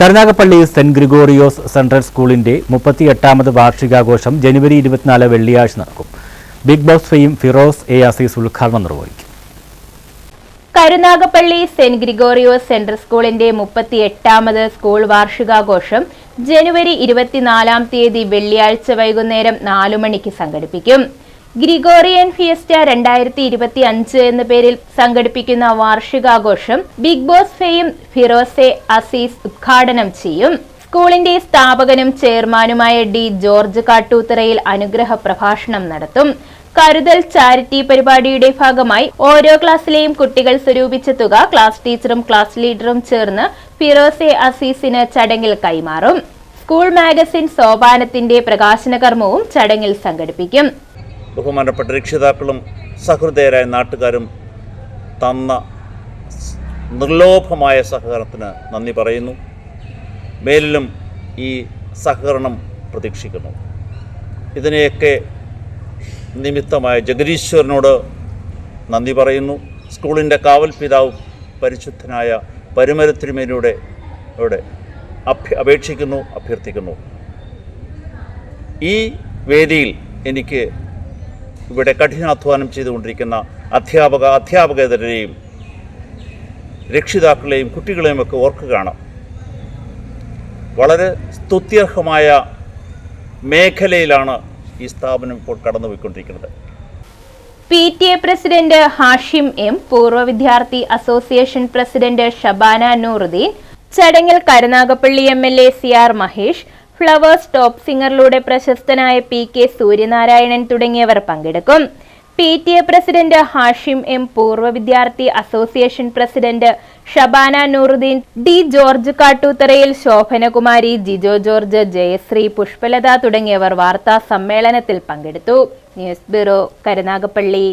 Karunagappally saint Gregorios central സ്കൂളിന്റെ മുപ്പത്തിയെട്ടാമത് വാർഷികാഘോഷം ജനുവരി ഇരുപത്തിനാല് വെള്ളിയാഴ്ച നടക്കും. Bigg Boss fame Firoz A Azeez ഉദ്ഘാടനം നിർവഹിക്കും. കരുനാഗപ്പള്ളി സെന്റ് ഗ്രിഗോറിയോസ് സെൻട്രൽ സ്കൂളിന്റെ മുപ്പത്തി എട്ടാമത് സ്കൂൾ വാർഷികാഘോഷം ജനുവരി ഇരുപത്തിനാലാം തീയതി വെള്ളിയാഴ്ച വൈകുന്നേരം നാലു മണിക്ക് സംഘടിപ്പിക്കും. ഗ്രിഗോറിയൻ ഫിയസ്റ്റ രണ്ടായിരത്തി ഇരുപത്തി അഞ്ച് എന്ന പേരിൽ സംഘടിപ്പിക്കുന്ന വാർഷികാഘോഷം ബിഗ് ബോസ് ഫെയും ഫിറോസെ അസീസ് ഉദ്ഘാടനം ചെയ്യും. സ്കൂളിന്റെ സ്ഥാപകനും ചെയർമാനുമായ ഡി ജോർജ് കാട്ടൂത്തറയിൽ അനുഗ്രഹ പ്രഭാഷണം നടത്തും. കരുതൽ ചാരിറ്റി പരിപാടിയുടെ ഭാഗമായി ഓരോ ക്ലാസ്സിലെയും കുട്ടികൾ സ്വരൂപിച്ച തുക ക്ലാസ് ടീച്ചറും ക്ലാസ് ലീഡറും ചേർന്ന് ഫിറോസെ അസീസിന് ചടങ്ങിൽ കൈമാറും. സ്കൂൾ മാഗസിൻ സോപാനത്തിന്റെ പ്രകാശന കർമ്മവും ചടങ്ങിൽ സംഘടിപ്പിക്കും. ബഹുമാനപ്പെട്ട രക്ഷിതാക്കളും സഹൃദയരായ നാട്ടുകാരും തന്ന നിർലോഭമായ സഹകരണത്തിന് നന്ദി പറയുന്നു. മേലിലും ഈ സഹകരണം പ്രതീക്ഷിക്കുന്നു. ഇതിനെയൊക്കെ നിമിത്തമായ ജഗദീശ്വരനോട് നന്ദി പറയുന്നു. സ്കൂളിന്റെ കാവൽ പിതാവ് പരിശുദ്ധനായ പരുമരത്തിരുമേനിയുടെ ഇവിടെ അഭ്യ അപേക്ഷിക്കുന്നു അഭ്യർത്ഥിക്കുന്നു. ഈ വേദിയിൽ എനിക്ക് ഇവിടെ കഠിനാധ്വാനം ചെയ്തുകൊണ്ടിരിക്കുന്ന അധ്യാപക അധ്യാപകേതരെയും രക്ഷിതാക്കളെയും കുട്ടികളെയും ഒക്കെ ഓർക്കുകയാണ്. വളരെ സ്തുത്യർഹമായ മേഖലയിലാണ് ഈ സ്ഥാപനം ഇപ്പോൾ കടന്നുപോയിക്കൊണ്ടിരിക്കുന്നത്. P T A president Hashim M പൂർവ വിദ്യാർത്ഥി അസോസിയേഷൻ പ്രസിഡന്റ് ഷബാന നൂറുദ്ദീൻ ചടങ്ങിൽ Karunagappally M L A C R Mahesh Flowers Top സിംഗറിലൂടെ പ്രശസ്തനായ പി കെ സൂര്യനാരായണൻ തുടങ്ങിയവർ പങ്കെടുക്കും. P T A president Hashim M പൂർവ വിദ്യാർത്ഥി association president Shabana Nooruddin D George കാട്ടൂത്തറയിൽ Shobhanakumari Jijo George Jayashree Pushpalatha തുടങ്ങിയവർ വാർത്താ സമ്മേളനത്തിൽ പങ്കെടുത്തു. News bureau Karunagappally.